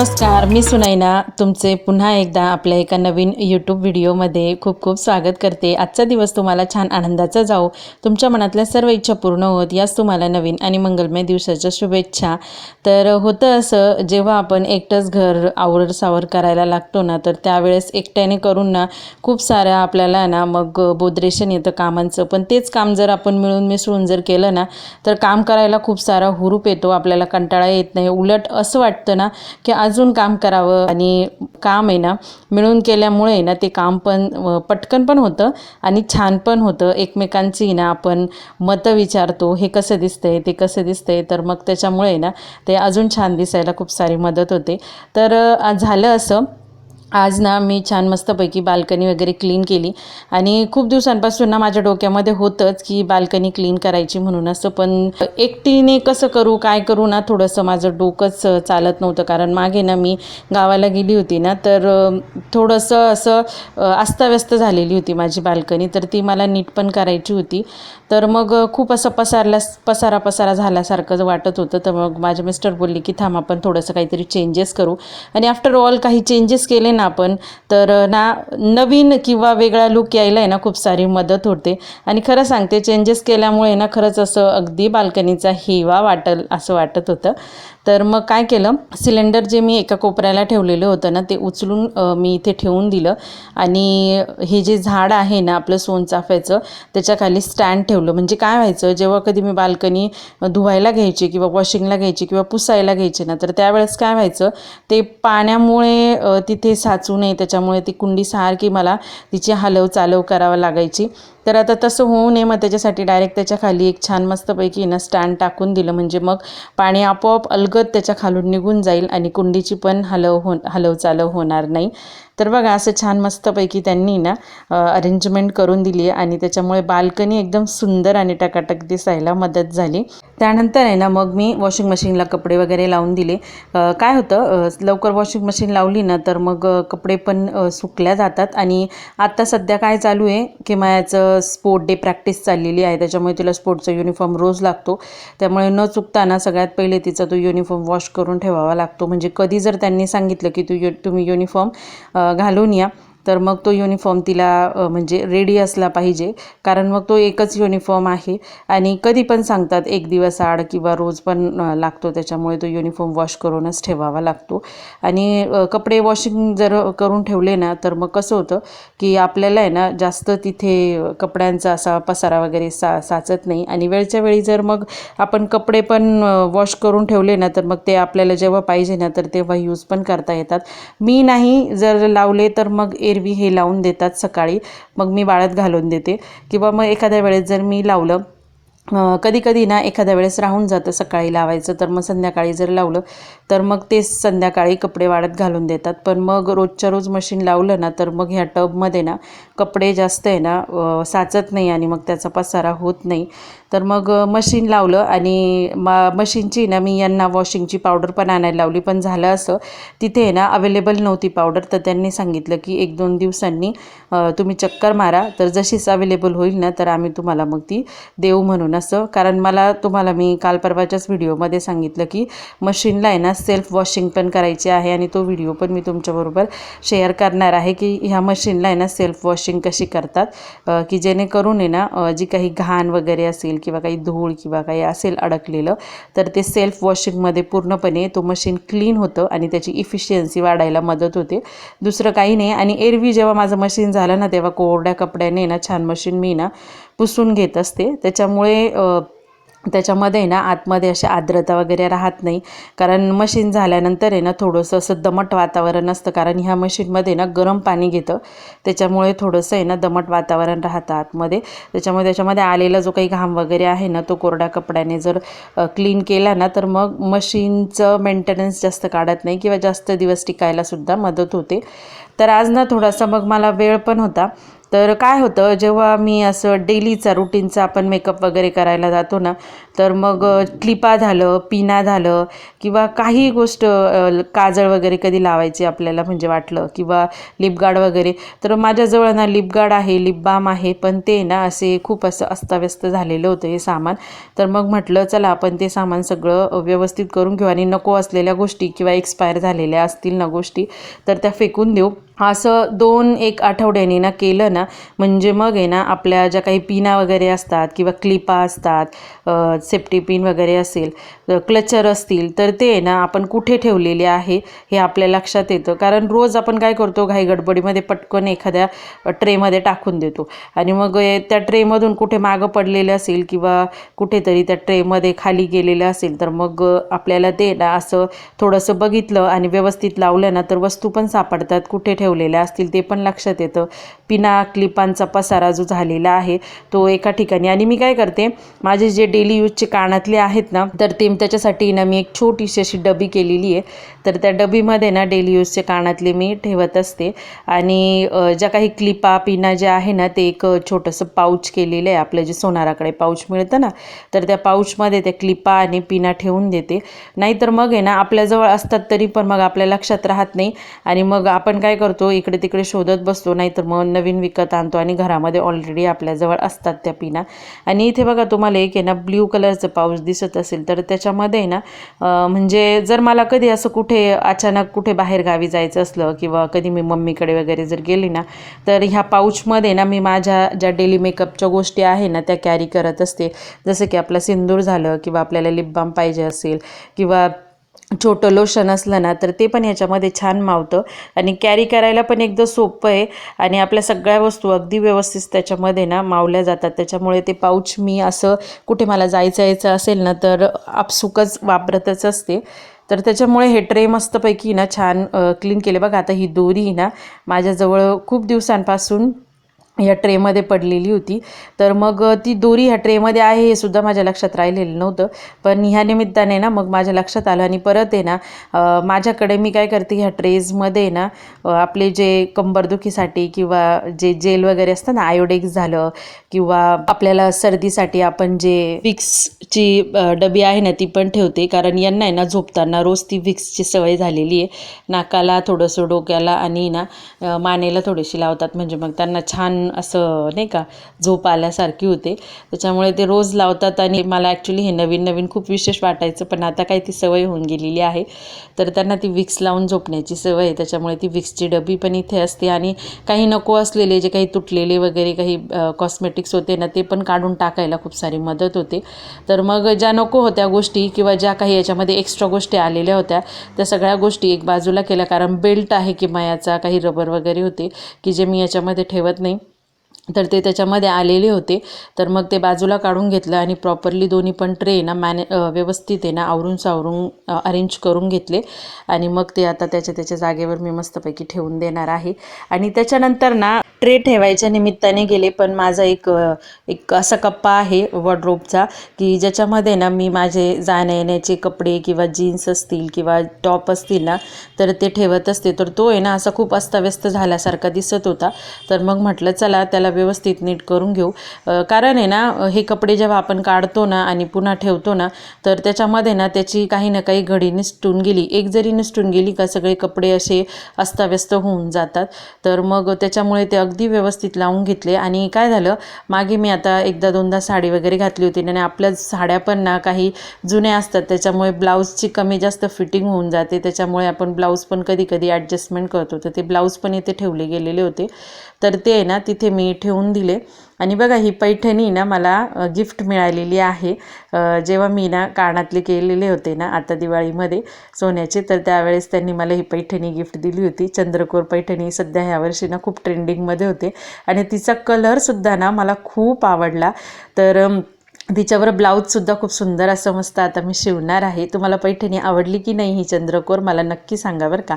temas नमस्कार मी सुनैना. तुमचे पुन्हा एकदा आपल्या एका नवीन यूट्यूब व्हिडिओमध्ये खूप खूप स्वागत करते. आजचा दिवस तुम्हाला छान आनंदाचा जाओ तुमच्या मनातल्या सर्व इच्छा पूर्ण होत याच तुम्हाला नवीन आणि मंगलमय दिवसाच्या शुभेच्छा. तर होतं असं जेव्हा आपण एकटंच घर आवर सावर करायला लागतो ना तर त्यावेळेस एकट्याने करून ना खूप साऱ्या आपल्याला ना मग बोद्रेशन येतं कामांचं. पण तेच काम जर आपण मिळून मिसळून जर केलं ना तर काम करायला खूप सारा हुरूप येतो. आपल्याला कंटाळा येत नाही. उलट असं वाटतं ना की अजून काम करावं आणि काम आहे ना मिळून केल्यामुळे ना ते काम पण पटकन पण होतं आणि छान पण होतं. एकमेकांची ना आपण मतं विचारतो हे कसं दिसतंय ते कसं दिसतंय तर मग त्याच्यामुळे ना ते अजून छान दिसायला खूप सारी मदत होते. तर झालं असं. आज ना मी छान मस्तपैकी बाल्कनी वगैरे क्लीन केली. आणि खूप दिवसांपासून ना माझ्या डोक्यामध्ये होतंच की बाल्कनी क्लीन करायची म्हणून असं पण एकटीने कसं करू काय करू ना थोडंसं माझं डोकंच चालत नव्हतं. कारण मागे ना मी गावाला गेली होती ना तर थोडंसं असं अस्ताव्यस्त झालेली होती माझी बाल्कनी. तर ती मला नीट पण करायची होती. तर मग खूप असं पसारल्यास पसारा पसारा झाल्यासारखं वाटत होतं. तर मग माझे मिस्टर बोलले की थांब आपण थोडंसं काहीतरी चेंजेस करू. आणि आफ्टर ऑल काही चेंजेस केले ना आपण तर ना नवीन किंवा वेगळा लुक यायला आहे ना खूप सारी मदत होते. आणि खरं सांगते चेंजेस केल्यामुळे ना खरंच असं अगदी बाल्कनीचा हेवा वाटल असं वाटत होतं. तर मग काय केलं सिलेंडर जे मी एका कोपऱ्याला ठेवलेलं होतं ना ते उचलून मी इथे ठेवून दिलं. आणि हे जे झाड आहे ना आपलं सोनचाफ्याचं त्याच्याखाली स्टँड ठेवलं. म्हणजे काय व्हायचं जेव्हा कधी मी बाल्कनी धुवायला घ्यायची किंवा वॉशिंगला घ्यायची किंवा पुसायला घ्यायची ना तर त्यावेळेस काय व्हायचं ते पाण्यामुळे तिथे सा साचू नये त्याच्यामुळे ती कुंडी सारखी मला तिची हलव चालव करावं लागायची. तर आता तसं होऊ नये मग त्याच्यासाठी डायरेक्ट त्याच्याखाली एक छान मस्तपैकी ना स्टँड टाकून दिलं. म्हणजे मग पाणी आपोआप अलगद त्याच्या खालून निघून जाईल आणि कुंडीची पण हलव हो हलव चालव होणार नाही. तर बघा असं छान मस्तपैकी त्यांनी ना अरेंजमेंट करून दिली आहे आणि त्याच्यामुळे बाल्कनी एकदम सुंदर आणि टकाटक दिसायला मदत झाली. त्यानंतर आहे ना मग मी वॉशिंग मशीनला कपडे वगैरे लावून दिले. काय होतं लवकर वॉशिंग मशीन लावली ना तर मग कपडे पण सुकल्या जातात. आणि आत्ता सध्या काय चालू आहे की माझ्याचं स्पोर्ट डे प्रॅक्टिस चाललेली आहे. त्याच्यामुळे तिला स्पोर्टचा युनिफॉर्म रोज लागतो. त्यामुळे न चुकताना सगळ्यात पहिले तिचा तो युनिफॉर्म वॉश करून ठेवावा लागतो. म्हणजे कधी जर त्यांनी सांगितलं की तू यु तुम्ही युनिफॉर्म घालून या तर मग तो युनिफॉर्म तिला म्हणजे रेडी असला पाहिजे. कारण मग तो एकच युनिफॉर्म आहे. आणि कधी पण सांगतात एक दिवस आड किंवा रोज पण लागतो. त्याच्यामुळे तो युनिफॉर्म वॉश करूनच ठेवावा लागतो. आणि कपडे वॉशिंग जर करून ठेवले ना तर मग कसं होतं की आपल्याला आहे ना जास्त तिथे कपड्यांचा असा पसारा वगैरे सा साचत नाही. आणि वेळच्या वेळी जर मग आपण कपडे पण वॉश करून ठेवले ना तर मग ते आपल्याला जेव्हा पाहिजे ना तर तेव्हा यूज पण करता येतात. मी नाही जर लावले तर मग हिरवी हे लावून देतात सकाळी. मग मी वाळत घालून देते. किंवा मग एखाद्या वेळेस जर मी लावलं कधी कधी ना एखाद्या वेळेस राहून जातं सकाळी लावायचं तर मग संध्याकाळी जर लावलं तर मग ते संध्याकाळी कपडे वाढत घालून देतात. पण मग रोजच्या रोज मशीन लावलं ना तर मग ह्या टबमध्ये ना कपडे जास्त आहे ना साचत नाही आणि मग त्याचा पसारा होत नाही. तर मग मशीन लावलं आणि मा मशीनची ना मी यांना वॉशिंगची पावडर पण आणायला लावली. पण झालं असं तिथे आहे ना अवेलेबल नव्हती पावडर तर त्यांनी सांगितलं की एक दोन दिवसांनी तुम्ही चक्कर मारा. तर जशीच अवेलेबल होईल ना तर आम्ही तुम्हाला मग ती देऊ म्हणून असं. कारण मला तुम्हाला मी काल परवाच्याच व्हिडिओमध्ये सांगितलं की मशीनला आहे ना सेल्फ वॉशिंग पण करायची आहे आणि तो व्हिडिओ पण मी तुमच्याबरोबर शेअर करणार आहे की ह्या मशीनला आहे ना सेल्फ वॉशिंग कशी करतात. की जेणेकरून आहे ना जी काही घाण वगैरे असेल किंवा काही धूळ किंवा काही असेल अडकलेलं तर ते सेल्फ वॉशिंगमध्ये पूर्णपणे तो मशीन क्लीन होतं आणि त्याची इफिशियन्सी वाढायला मदत होते. दुसरं काही नाही. आणि एरवी जेव्हा माझं मशीन झालं ना तेव्हा कोरड्या कपड्याने ना छान मशीन मी ना पुसून घेत असते. त्याच्यामुळे त्याच्यामध्ये ना आतमध्ये अशी आर्द्रता वगैरे राहत नाही. कारण मशीन झाल्यानंतर आहे ना थोडंसं असं दमट वातावरण असतं. कारण ह्या मशीनमध्ये ना गरम पाणी घेतं. त्याच्यामुळे थोडंसं आहे ना दमट वातावरण राहतं आतमध्ये. त्याच्यामुळे त्याच्यामध्ये आलेला जो काही घाम वगैरे आहे ना तो कोरड्या कपड्याने जर क्लीन केला ना तर मग मशीनचं मेंटेनन्स जास्त काढत नाही किंवा जास्त दिवस टिकायलासुद्धा मदत होते. तर आज ना थोडासा मग मला वेळ पण होता. तर काय होतं जेव्हा मी असं डेलीचा रुटीनचा आपण मेकअप वगैरे करायला जातो ना तर मग क्लिपा झालं पिना झालं किंवा काही गोष्ट काजळ वगैरे कधी लावायची आपल्याला म्हणजे वाटलं किंवा लिपगार्ड वगैरे तर माझ्याजवळ ना लिपगार्ड आहे लिप बाम आहे पण ते ना असे खूप असं अस्ताव्यस्त झालेलं होतं हे सामान. तर मग म्हटलं चला आपण ते सामान सगळं व्यवस्थित करून घेऊ आणि नको असलेल्या गोष्टी किंवा एक्सपायर झालेल्या असतील ना गोष्टी तर त्या फेकून देऊ. असं दोन एक आठवड्याने ना केलं ना म्हणजे मग आहे ना आपल्या ज्या काही पिना वगैरे असतात किंवा क्लिपा असतात सेफ्टी पिन वगैरे असेल क्लचर असतील तर ते आहे ना आपण कुठे ठेवलेले आहे हे आपल्या लक्षात येतं. कारण रोज आपण काय करतो घाई गडबडीमध्ये पटकन एखाद्या ट्रेमध्ये टाकून देतो. आणि मग त्या ट्रेमधून कुठे मागं पडलेलं असेल किंवा कुठेतरी त्या ट्रेमध्ये खाली गेलेलं असेल तर मग आपल्याला ते ना असं थोडंसं बघितलं आणि व्यवस्थित लावलं ना तर वस्तू पण सापडतात कुठे ठेव ठेवलेल्या असतील ते पण लक्षात येतं. पिना क्लिपांचा पसारा जो झालेला आहे तो एका ठिकाणी. आणि मी काय करते माझे जे डेली यूजचे कानातले आहेत ना तर ते त्याच्यासाठी ना मी एक छोटीशी अशी डबी केलेली आहे. तर त्या डबीमध्ये ना डेली यूजचे कानातले मी ठेवत असते. आणि ज्या काही क्लिपा पिना ज्या आहे ना ते एक छोटंसं पाऊच केलेलं आहे. आपलं जे सोनाराकडे पाऊच मिळतं ना तर त्या पाऊचमध्ये त्या क्लिपा आणि पिना ठेवून देते. नाहीतर मग आहे ना आपल्याजवळ असतात तरी पण मग आपल्या लक्षात राहत नाही. आणि मग आपण काय करतो इकडे तिकडे शोधत बसतो नाहीतर मग नवीन विकत आणतो आणि घरामध्ये ऑलरेडी आपल्याजवळ असतात त्या पिना. आणि इथे बघा तुम्हाला एक आहे ना ब्ल्यू कलरचं पाऊच दिसत असेल तर त्याच्यामध्ये आहे ना म्हणजे जर मला कधी असं कुठे अचानक कुठे बाहेर गावी जायचं असलं किंवा कधी मी मम्मीकडे वगैरे जर गेली ना तर ह्या पाऊचमध्ये ना मी माझ्या ज्या डेली मेकअपच्या गोष्टी आहे ना त्या कॅरी करत असते. जसं की आपलं सिंदूर झालं किंवा आपल्याला लिप बाम पाहिजे असेल किंवा छोटं लोशन असलं ना तर ते पण ह्याच्यामध्ये छान मावतं. आणि कॅरी करायला पण एकदम सोपं आहे. आणि आपल्या सगळ्या वस्तू अगदी व्यवस्थित त्याच्यामध्ये ना मावल्या जातात. त्याच्यामुळे ते पाऊच मी असं कुठे मला जायचं यायचं असेल ना तर आपसुकच वापरतच असते. तर त्याच्यामुळे हे ट्रे मस्तपैकी ना छान क्लीन केले. बघा आता ही दोरी ना माझ्याजवळ खूप दिवसांपासून या ट्रेमध्ये पडलेली होती. तर मग ती दोरी ह्या ट्रेमध्ये आहे हे सुद्धा माझ्या लक्षात राहिलेलं नव्हतं. पण ह्या निमित्ताने ना मग माझ्या लक्षात आलं आणि परत आहे ना माझ्याकडे मी काय करते ह्या ट्रेजमध्ये ना आपले जे कंबरदुखीसाठी किंवा जे जेल वगैरे असतं ना आयोडेक्स झालं किंवा आपल्याला सर्दीसाठी आपण जे विक्सची डबी आहे ना ती पण ठेवते. कारण यांना आहे ना झोपताना रोज ती विक्सची सवय झालेली आहे. नाकाला थोडंसं डोक्याला आणि ना मानेला थोडीशी लावतात. म्हणजे मग त्यांना छान असं नाही का झोप आल्यासारखी होते. त्याच्यामुळे ते रोज लावतात आणि मला ॲक्च्युली हे नवीन नवीन खूप विशेष वाटायचं पण आता काही ती सवय होऊन गेलेली आहे. तर त्यांना ती विक्स लावून झोपण्याची सवय आहे. त्याच्यामुळे ती विक्सची डबी पण इथे असते आणि काही नको असलेले जे काही तुटलेले वगैरे काही कॉस्मेटिक्स होते ना ते पण काढून टाकायला खूप सारी मदत होते. तर मग ज्या नको होत्या गोष्टी किंवा ज्या काही याच्यामध्ये एक्स्ट्रा गोष्टी आलेल्या होत्या त्या सगळ्या गोष्टी एक बाजूला केल्या. कारण बेल्ट आहे किंवा याचा काही रबर वगैरे होते की जे मी याच्यामध्ये ठेवत नाही. तर ते त्याच्यामध्ये आलेले होते. तर मग ते बाजूला काढून घेतलं आणि प्रॉपरली दोन्ही पण ट्रे ना मॅने व्यवस्थित आहे ना आवरून सावरून अरेंज करून घेतले. आणि मग ते आता त्याच्या त्याच्या जागेवर मी मस्तपैकी ठेवून देणार आहे. आणि त्याच्यानंतर ना ट्रे ठेवायच्या निमित्ताने गेले पण माझा एक एक असा कप्पा आहे वॉर्ड्रोबचा की ज्याच्यामध्ये ना मी माझे जाण्या येण्याचे कपडे किंवा जीन्स असतील किंवा टॉप असतील ना तर ते ठेवत असते. तर तो आहे ना असा खूप अस्ताव्यस्त झाल्यासारखा दिसत होता. तर मग म्हटलं चला त्याला व्यवस्थित नीट करून घेऊ. कारण आहे ना हे कपडे जेव्हा आपण काढतो ना आणि पुन्हा ठेवतो ना तर त्याच्यामध्ये ना त्याची काही ना काही घडी निसटून गेली. एक जरी निसटून गेली का सगळे कपडे असे अस्ताव्यस्त होऊन जातात. तर मग त्याच्यामुळे ते अगदी व्यवस्थित लावून घेतले. आणि काय झालं मागे मी आता एकदा दोनदा साडी वगैरे घातली होती. आणि आपल्या साड्या पण ना काही जुन्या असतात. त्याच्यामुळे ब्लाऊजची कमी जास्त फिटिंग होऊन जाते. त्याच्यामुळे आपण ब्लाऊज पण कधी कधी ॲडजस्टमेंट करतो. तर ते ब्लाऊज पण इथे ठेवले गेलेले होते. तर ते आहे ना तिथे मी ठेवून दिले. आणि बघा ही पैठणी ना मला गिफ्ट मिळालेली आहे. जेव्हा मी ना कानातले केलेले होते ना आता दिवाळीमध्ये सोन्याचे तर त्यावेळेस त्यांनी मला ही पैठणी गिफ्ट दिली होती. चंद्रकोर पैठणी सध्या ह्या वर्षी ना खूप ट्रेंडिंगमध्ये होते. आणि तिचा कलरसुद्धा ना मला खूप आवडला. तर तिच्यावर ब्लाऊजसुद्धा खूप सुंदर असं मस्त आता मी शिवणार आहे. तुम्हाला पैठणी आवडली की नाही ही चंद्रकोर मला नक्की सांगा बरं का?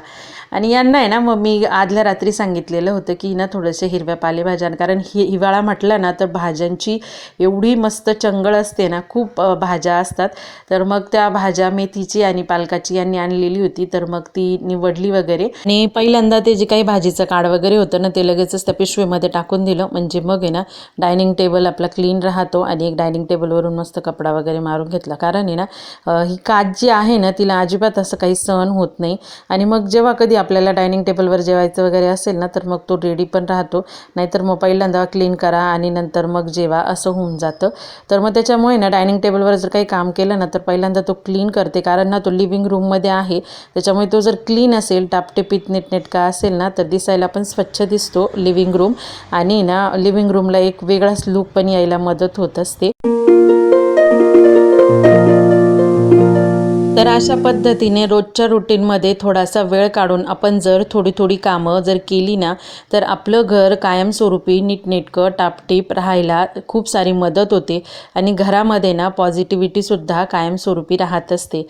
आणि यांना आहे ना मग मी आदल्या रात्री सांगितलेलं होतं की ना थोडंसं हिरव्या पालेभाज्या कारण हि हिवाळा म्हटलं ना तर भाज्यांची एवढी मस्त चंगळ असते ना खूप भाज्या असतात. तर मग त्या भाज्या मेथीची आणि पालकाची यांनी आणलेली होती तर मग ती निवडली वगैरे. आणि पहिल्यांदा ते जे काही भाजीचं काड वगैरे होतं ना ते लगेचच त्या पिशवीमध्ये टाकून दिलं. म्हणजे मग आहे ना डायनिंग टेबल आपला क्लीन राहतो आणि एक डायनिंग टेबल टेबलवरून मस्त कपडा वगैरे मारून घेतला. कारण आहे ना ही काच जी आहे ना तिला अजिबात असं काही सहन होत नाही. आणि मग जेव्हा कधी आपल्याला डायनिंग टेबलवर जेवायचं वगैरे असेल ना तर मग तो रेडी पण राहतो. नाहीतर मग पहिल्यांदा क्लीन करा आणि नंतर मग जेवा असं होऊन जातं. तर मग त्याच्यामुळे ना डायनिंग टेबलवर जर काही काम केलं ना तर पहिल्यांदा तो क्लीन करते. कारण ना तो लिव्हिंग रूममध्ये आहे. त्याच्यामुळे तो जर क्लीन असेल टापटेपीत नीटनेटका असेल ना तर दिसायला पण स्वच्छ दिसतो लिव्हिंग रूम आणि ना लिव्हिंग रूमला एक वेगळाच लुक पण यायला मदत होत असते. तर अशा पद्धतीने रोजच्या रुटीनमध्ये थोडासा वेळ काढून आपण जर थोडी थोडी कामं जर केली ना तर आपलं घर कायमस्वरूपी नीटनेटकं टापटीप राहायला खूप सारी मदत होते आणि घरामध्ये ना पॉझिटिव्हिटीसुद्धा कायमस्वरूपी राहत असते.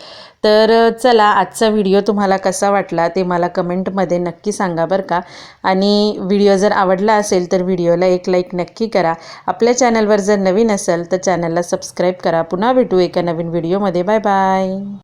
तर चला आजचा व्हिडिओ तुम्हाला कसा वाटला ते मला कमेंटमध्ये नक्की सांगा बरं का. आणि व्हिडिओ जर आवडला असेल तर व्हिडिओला एक लाईक नक्की करा. आपल्या चॅनलवर जर नवीन असेल तर चॅनलला सबस्क्राईब करा. पुन्हा भेटू एका नवीन व्हिडिओमध्ये. Bye bye.